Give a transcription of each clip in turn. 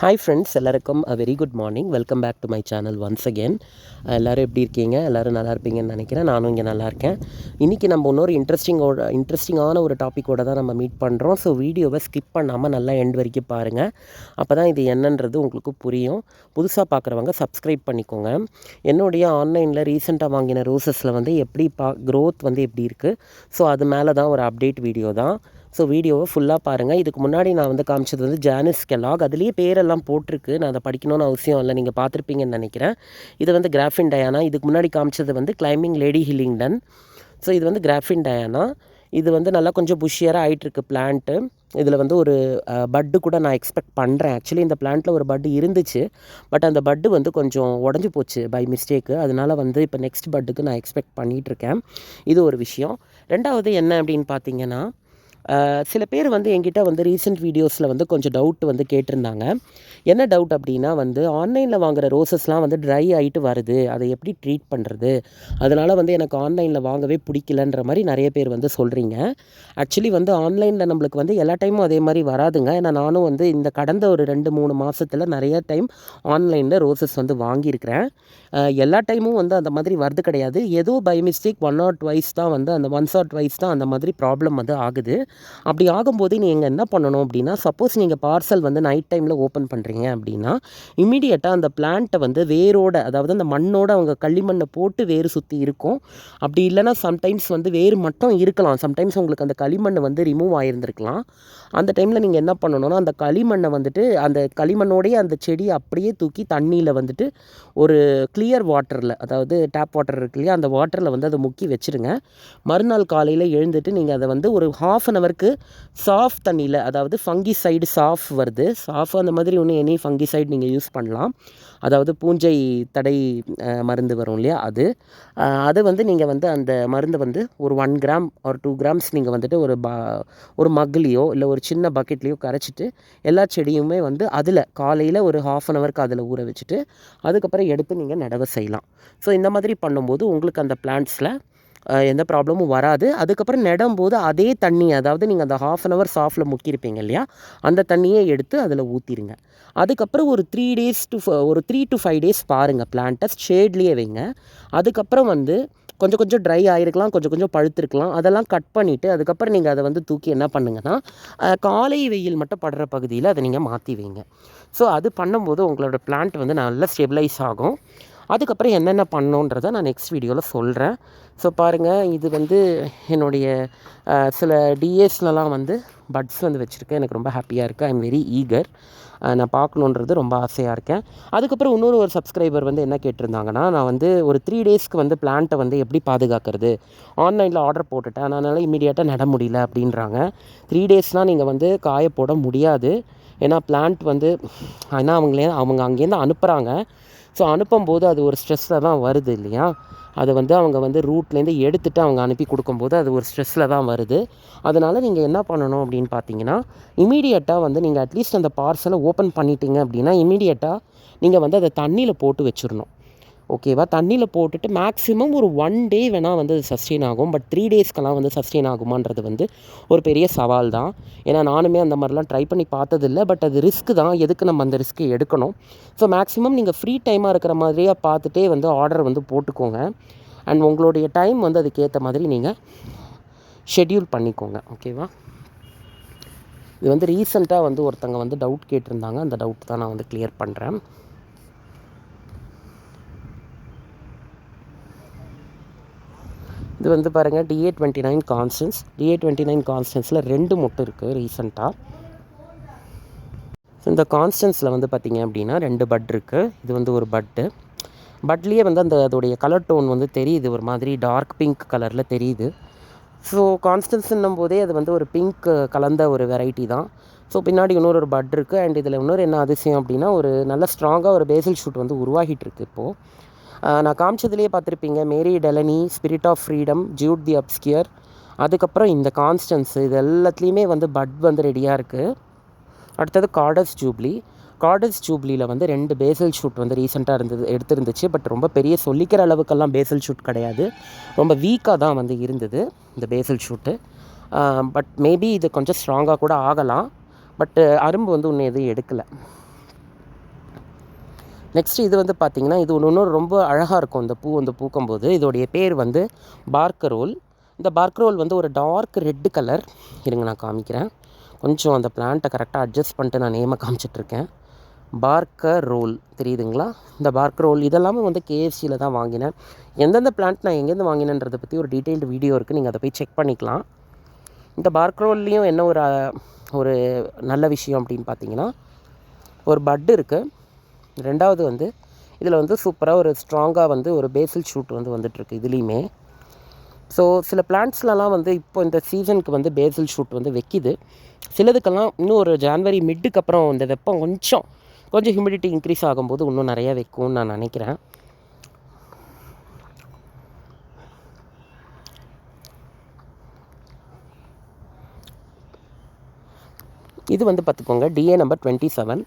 Hi friends எல்லாருக்கும் a very good morning welcome back to my channel once again எல்லோரும் எப்படி இருக்கீங்க? எல்லோரும் நல்லா இருப்பீங்கன்னு நினைக்கிறேன். நானும் இங்கே நல்லா இருக்கேன். இன்றைக்கி நம்ம இன்னொரு இன்ட்ரெஸ்டிங்கோட இன்ட்ரெஸ்டிங்கான ஒரு டாப்பிக்கோட தான் நம்ம மீட் பண்ணுறோம் ஸோ வீடியோவை ஸ்கிப் பண்ணாமல் நல்லா எண்ட் வரைக்கும் பாருங்கள் அப்போ தான் இது என்னன்றது உங்களுக்கு புரியும். புதுசாக பார்க்குறவங்க சப்ஸ்கிரைப் பண்ணிக்கோங்க. என்னுடைய ஆன்லைனில் ரீசெண்டாக வாங்கின ரோசஸில் வந்து எப்படி பா க்ரோத் வந்து எப்படி இருக்குது ஸோ அது மேலே தான் ஒரு அப்டேட் வீடியோ தான். ஸோ வீடியோவை ஃபுல்லாக பாருங்கள் இதுக்கு முன்னாடி நான் வந்து காமிச்சது வந்து ஜானிஸ் கெலாக் அதுலேயே பேரெல்லாம் போட்டிருக்கு. நான் அதை படிக்கணும்னு அவசியம் இல்லை. நீங்கள் பார்த்துருப்பீங்கன்னு நினைக்கிறேன். இது வந்து கிராஃபின் டயானா இதுக்கு முன்னாடி காமிச்சது வந்து கிளைம்பிங் லேடி ஹில்லிங்டன் ஸோ இது வந்து கிராஃபின் டயானா இது வந்து நல்லா கொஞ்சம் புஷியராக ஆகிட்டுருக்கு பிளான்ட்டு இதில் வந்து ஒரு பட்டு கூட நான் எக்ஸ்பெக்ட் பண்ணுறேன் ஆக்சுவலி இந்த பிளான்ட்டில் ஒரு பட்டு இருந்துச்சு. பட் அந்த பட்டு வந்து கொஞ்சம் உடஞ்சி போச்சு பை மிஸ்டேக்கு அதனால் வந்து இப்போ நெக்ஸ்ட் பட்டுக்கு நான் எக்ஸ்பெக்ட் பண்ணிகிட்ருக்கேன் இது ஒரு விஷயம். ரெண்டாவது என்ன அப்படின்னு பார்த்தீங்கன்னா சில பேர் வந்து என்கிட்ட வந்து ரீசெண்ட் வீடியோஸில் வந்து கொஞ்சம் டவுட் வந்து கேட்டிருந்தாங்க. என்ன டவுட் அப்படின்னா வந்து ஆன்லைனில் வாங்குகிற ரோசஸ்லாம் வந்து ட்ரை ஆகிட்டு வருது. அதை எப்படி ட்ரீட் பண்ணுறது அதனால் வந்து எனக்கு ஆன்லைனில் வாங்கவே பிடிக்கலன்ற மாதிரி நிறைய பேர் வந்து சொல்கிறீங்க ஆக்சுவலி வந்து ஆன்லைனில் நம்மளுக்கு வந்து எல்லா டைமும் அதே மாதிரி வராதுங்க. ஏன்னா நானும் வந்து இந்த கடந்த ஒரு ரெண்டு மூணு மாதத்தில் நிறைய டைம் ஆன்லைனில் ரோசஸ் வந்து வாங்கியிருக்கிறேன். எல்லா டைமும் வந்து அந்த மாதிரி வருது கிடையாது. ஏதோ by mistake one or twice தான் வந்து அந்த ஒன்ஸ் ஆர் ட்வைஸ் தான் அந்த மாதிரி ப்ராப்ளம் வந்து ஆகுது. அப்படி ஆகும்போது நீங்கள் என்ன பண்ணணும் அப்படின்னா சப்போஸ் நீங்கள் பார்சல் வந்து நைட் டைமில் ஓப்பன் பண்ணுறீங்க அப்படின்னா இமீடியட்டாக அந்த பிளான்ட்டை வந்து வேரோட அதாவது அந்த மண்ணோட அவங்க களிமண்ணை போட்டு வேறு சுற்றி இருக்கும். அப்படி இல்லைனா சம்டைம்ஸ் வந்து வேறு மட்டும் இருக்கலாம். சம்டைம்ஸ் உங்களுக்கு அந்த களிமண் வந்து ரிமூவ் ஆகிருந்துருக்கலாம் அந்த டைமில் நீங்கள் என்ன பண்ணணும்னா அந்த களிமண்ணை வந்துட்டு அந்த களிமண்ணோடைய அந்த செடியை அப்படியே தூக்கி தண்ணியில் வந்துட்டு ஒரு கிளியர் வாட்டரில் அதாவது டேப் வாட்டர் இருக்கு இல்லையா அந்த வாட்டரில் வந்து அதை முக்கி வச்சுருங்க. மறுநாள் காலையில் எழுந்துட்டு நீங்கள் அதை வந்து ஒரு ஹாஃப் அன் அவர் ஹவருக்கு சாஃப் தண்ணியில் அதாவது ஃபங்கி சைடு சாஃப் வருது. சாஃப் அந்த மாதிரி ஒன்று எனி ஃபங்கி சைடு நீங்கள் யூஸ் பண்ணலாம். அதாவது பூஞ்சை தடை மருந்து வரும் இல்லையா அது. அது வந்து நீங்கள் வந்து அந்த மருந்து வந்து ஒரு ஒன் கிராம் ஒரு டூ கிராம்ஸ் நீங்கள் வந்துட்டு ஒரு பா ஒரு மக்லேயோ இல்லை ஒரு சின்ன பக்கெட்லேயோ கரைச்சிட்டு எல்லா செடியுமே வந்து அதில் காலையில் ஒரு ஹாஃப் அன் ஹவருக்கு அதில் ஊற வச்சுட்டு அதுக்கப்புறம் எடுத்து நீங்கள் நடவை செய்யலாம். ஸோ இந்த மாதிரி பண்ணும்போது உங்களுக்கு அந்த பிளான்ட்ஸில் எந்த ப்ராப்ளமும் வராது. அதுக்கப்புறம் நடும்போது அதே தண்ணி அதாவது நீங்கள் அந்த ஹாஃப் அன் ஹவர் சாஃப்டில் முக்கியிருப்பீங்க இல்லையா? அந்த தண்ணியை எடுத்து அதில் ஊற்றிடுங்க அதுக்கப்புறம் ஒரு த்ரீ டேஸ் டு ஒரு த்ரீ டு ஃபைவ் டேஸ் பாருங்கள் பிளான்ட்டை ஷேட்லேயே வைங்க. அதுக்கப்புறம் வந்து கொஞ்சம் கொஞ்சம் ட்ரை ஆகிருக்கலாம் கொஞ்சம் கொஞ்சம் பழுத்திருக்கலாம். அதெல்லாம் கட் பண்ணிவிட்டு அதுக்கப்புறம் நீங்கள் அதை வந்து தூக்கி என்ன பண்ணுங்கன்னா காலை வெயில் மட்டும் படுற பகுதியில் அதை நீங்கள் மாற்றி வைங்க. ஸோ அது பண்ணும்போது உங்களோட பிளான்ட் வந்து நல்லா ஸ்டெபிலைஸ் ஆகும். அதுக்கப்புறம் என்னென்ன பண்ணோன்றதை நான் நெக்ஸ்ட் வீடியோவில் சொல்கிறேன் ஸோ பாருங்கள் இது வந்து என்னுடைய சில டிஎஸ்லலாம் வந்து பட்ஸ் வந்து வச்சுருக்கேன். எனக்கு ரொம்ப ஹாப்பியாக இருக்குது ஐ வெரி ஈகர் நான் பார்க்கணுன்றது ரொம்ப ஆசையாக இருக்கேன். அதுக்கப்புறம் இன்னொரு ஒரு சப்ஸ்கிரைபர் வந்து என்ன கேட்டிருந்தாங்கன்னா நான் வந்து ஒரு த்ரீ டேஸ்க்கு வந்து பிளான்ட்டை வந்து எப்படி பாதுகாக்கிறது? ஆன்லைனில் ஆர்டர் போட்டுட்டேன். அதனால் இமீடியட்டாக நட முடியல அப்படின்றாங்க. த்ரீ டேஸ்னால் நீங்கள் வந்து காய போட முடியாது. ஏன்னா பிளான்ட் வந்து ஏன்னா அவங்களே அவங்க அங்கேருந்து அனுப்புகிறாங்க ஸோ அனுப்பும்போது அது ஒரு ஸ்ட்ரெஸ்ஸில் தான் வருது இல்லையா? அதை வந்து அவங்க வந்து ரூட்லேருந்து எடுத்துகிட்டு அவங்க அனுப்பி கொடுக்கும்போது அது ஒரு ஸ்ட்ரெஸ்ஸில் தான் வருது. அதனால் நீங்கள் என்ன பண்ணணும் அப்படின்னு பார்த்தீங்கன்னா இமீடியட்டாக வந்து நீங்கள் அட்லீஸ்ட் அந்த பார்சலை ஓப்பன் பண்ணிட்டீங்க அப்படின்னா இமீடியட்டாக நீங்கள் வந்து அதை தண்ணியில் போட்டு வச்சிடணும். ஓகேவா தண்ணியில் போட்டுட்டு மேக்ஸிமம் ஒரு ஒன் டே வேணால் வந்து அது சஸ்டெயின் ஆகும். பட் த்ரீ டேஸ்க்கெல்லாம் வந்து சஸ்டெயின் ஆகுமான்றது வந்து ஒரு பெரிய சவால் தான். ஏன்னா நானுமே அந்த மாதிரிலாம் ட்ரை பண்ணி பார்த்ததில்ல. பட் அது ரிஸ்க் தான். எதுக்கு நம்ம அந்த ரிஸ்க்கு எடுக்கணும்? ஸோ மேக்ஸிமம் நீங்கள் ஃப்ரீ டைமாக இருக்கிற மாதிரியே பார்த்துட்டே வந்து ஆர்டர் வந்து போட்டுக்கோங்க. அண்ட் உங்களுடைய டைம் வந்து அதுக்கேற்ற மாதிரி நீங்கள் ஷெட்யூல் பண்ணிக்கோங்க. ஓகேவா இது வந்து ரீசெண்டாக வந்து ஒருத்தங்க வந்து டவுட் கேட்டிருந்தாங்க. அந்த டவுட் தான் நான் வந்து கிளியர் பண்ணுறேன் இது வந்து பாருங்கள் DA twenty nine Constance DA twenty nine கான்ஸ்டன்ஸில் ரெண்டு முட்டை இருக்குது ரீசெண்டாக இந்த கான்ஸ்டன்ஸில் வந்து பார்த்திங்க அப்படின்னா ரெண்டு பட் இருக்குது இது வந்து ஒரு பட்டு பட்லேயே வந்து அந்த அதோடைய கலர் டோன் வந்து தெரியுது. ஒரு மாதிரி டார்க் பிங்க் கலரில் தெரியுது. ஸோ கான்ஸ்டன்ஸ்ன்னும் போதே அது வந்து ஒரு பிங்க் கலந்த ஒரு வெரைட்டி தான். ஸோ பின்னாடி இன்னொரு ஒரு பட் இருக்குது அண்ட் இதில் இன்னொரு என்ன அதிசயம் அப்படின்னா ஒரு நல்ல ஸ்ட்ராங்காக ஒரு பேசில் ஷூட் வந்து உருவாகிட்டு இருக்குது இப்போது நான் காமிச்சதுலேயே பார்த்துருப்பீங்க. Mary Delaney spirit of freedom Jude the obscure அதுக்கப்புறம் இந்த கான்ஸ்டன்ஸ் இது எல்லாத்துலேயுமே வந்து பட் வந்து ரெடியாக இருக்குது அடுத்தது கார்டஸ் ஜூப்ளி கார்டஸ் ஜூப்ளியில் வந்து ரெண்டு பேசல் ஷூட் வந்து ரீசெண்டாக இருந்தது எடுத்திருந்துச்சு. பட் ரொம்ப பெரிய சொல்லிக்கிற அளவுக்கெல்லாம் பேசல் ஷூட் கிடையாது. ரொம்ப வீக்காக தான் வந்து இருந்தது இந்த பேசல் ஷூட்டு பட் மேபி இது கொஞ்சம் ஸ்ட்ராங்காக கூட ஆகலாம். பட்டு அரும்பு வந்து இன்னும் எதுவும் எடுக்கலை. நெக்ஸ்ட் இது வந்து பார்த்திங்கன்னா இது ஒன்று இன்னொரு ரொம்ப அழகாக இருக்கும். இந்த பூ வந்து பூக்கும்போது இதோடைய பேர் வந்து பார்க்கரோல். இந்த பார்க்கரோல் வந்து ஒரு டார்க் ரெட் கலர் இருங்க நான் காமிக்கிறேன். கொஞ்சம் அந்த பிளான்ட்டை கரெக்டாக அட்ஜஸ்ட் பண்ணிட்டு நான் நேமை காமிச்சிட்ருக்கேன் பார்க்கர் ரோல் தெரியுதுங்களா? இந்த பார்க்கர் ரோல் இதெல்லாமே வந்து கேஎஃப்சியில் தான் வாங்கினேன். எந்தெந்த பிளான்ட் நான் எங்கேருந்து வாங்கினேன்றதை பற்றி ஒரு டீட்டெயில்டு வீடியோ இருக்குது நீங்கள் அதை போய் செக் பண்ணிக்கலாம். இந்த பார்க்கர் ரோல்லையும் என்ன ஒரு ஒரு நல்ல விஷயம் அப்படின்னு பார்த்தீங்கன்னா ஒரு பட் இருக்குது ரெண்டாவது வந்து இதில் வந்து சூப்பராக ஒரு ஸ்ட்ராங்காக வந்து ஒரு பேசில் ஷூட் வந்து வந்துட்டுருக்கு இதுலேயுமே. ஸோ சில பிளான்ட்ஸ்லலாம் வந்து இப்போ இந்த சீசனுக்கு வந்து பேசில் ஷூட் வந்து வைக்கிது. சிலதுக்கெல்லாம் இன்னும் ஒரு ஜான்வரி மிட்டுக்கு அப்புறம் இந்த வெப்பம் கொஞ்சம் கொஞ்சம் ஹியூமிடிட்டி இன்க்ரீஸ் ஆகும்போது இன்னும் நிறையா வைக்கும்னு நான் நினைக்கிறேன். இது வந்து பார்த்துக்கோங்க DA number twenty seven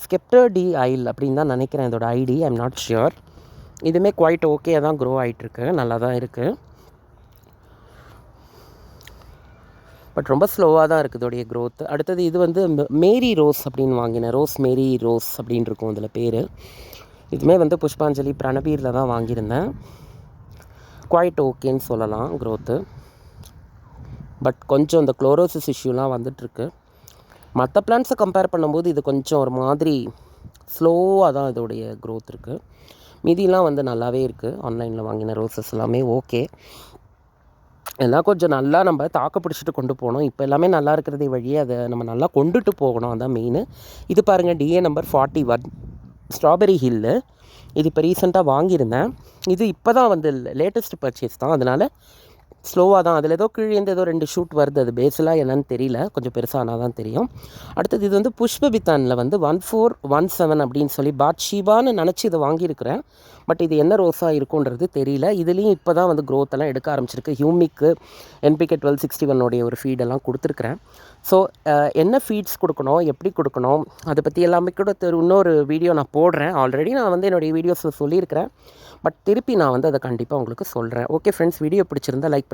Sceptred Isle அப்படின்னு தான் நினைக்கிறேன். இதோட ஐடி ஐம் நாட் ஷியோர் இதுவுமே குவைட் ஓகே தான் க்ரோ ஆகிட்டுருக்கு நல்லா தான் இருக்குது பட் ரொம்ப ஸ்லோவாக தான் இருக்குது இதோடைய க்ரோத் அடுத்தது இது வந்து மேரி ரோஸ் அப்படின்னு வாங்கினேன் ரோஸ் மேரி ரோஸ் அப்படின்னு இருக்கும் அதில் பேர். இதுவுமே வந்து புஷ்பாஞ்சலி பிரணபீரில் தான் வாங்கியிருந்தேன். குவாய்ட் ஓகேன்னு சொல்லலாம் க்ரோத்து பட் கொஞ்சம் இந்த குளோரோசிஸ் இஷ்யூலாம் வந்துட்டுருக்கு. மற்ற பிளான்ஸை கம்பேர் பண்ணும்போது இது கொஞ்சம் ஒரு மாதிரி ஸ்லோவாக தான் இதோடைய க்ரோத் இருக்குது மீதியெல்லாம் வந்து நல்லாவே இருக்குது ஆன்லைனில் வாங்கின ரோசஸ் எல்லாமே ஓகே எல்லாம் கொஞ்சம் நல்லா நம்ம தாக்க பிடிச்சிட்டு கொண்டு போகணும் இப்போ எல்லாமே நல்லா இருக்கிறதே வழியே அதை நம்ம நல்லா கொண்டுட்டு போகணும். அதான் மெயின் இது பாருங்கள் DA number forty one strawberry hill இது இப்போ ரீசெண்டாக வாங்கியிருந்தேன். இது இப்போ தான் வந்து லேட்டஸ்ட் பர்ச்சேஸ் தான். அதனால் ஸ்லோவாக தான். அதில் ஏதோ கீழேந்து ஏதோ ரெண்டு ஷூட் வருது. அது பேஸலாக என்னன்னு தெரியல. கொஞ்சம் பெருசானா தான் தெரியும். அடுத்தது இது வந்து புஷ்பபித்தானில் வந்து ஒன் ஃபோர் ஒன் செவன் அப்படின்னு சொல்லி பாட்ஷீபான்னு நினச்சி இதை வாங்கியிருக்கிறேன். பட் இது என்ன ரோஸாக இருக்குன்றது தெரியல. இதுலேயும் இப்போ தான் வந்து க்ரோத் எல்லாம் எடுக்க ஆரம்பிச்சிருக்கு. ஹியூமிக்கு என்பிகே டுவெல் சிக்ஸ்டி ஒன்னுடைய ஒரு ஃபீடெல்லாம் கொடுத்துருக்குறேன். ஸோ என்ன ஃபீட்ஸ் கொடுக்கணும்? எப்படி கொடுக்கணும்? அதை பற்றி எல்லாமே கூட தெரு- இன்னொரு வீடியோ நான் போடுறேன். ஆல்ரெடி நான் வந்து என்னுடைய வீடியோஸில் சொல்லியிருக்கிறேன். பட் திருப்பி நான் வந்து அதை கண்டிப்பாக உங்களுக்கு சொல்கிறேன் ஓகே ஃப்ரெண்ட்ஸ் வீடியோ பிடிச்சிருந்தா லைக்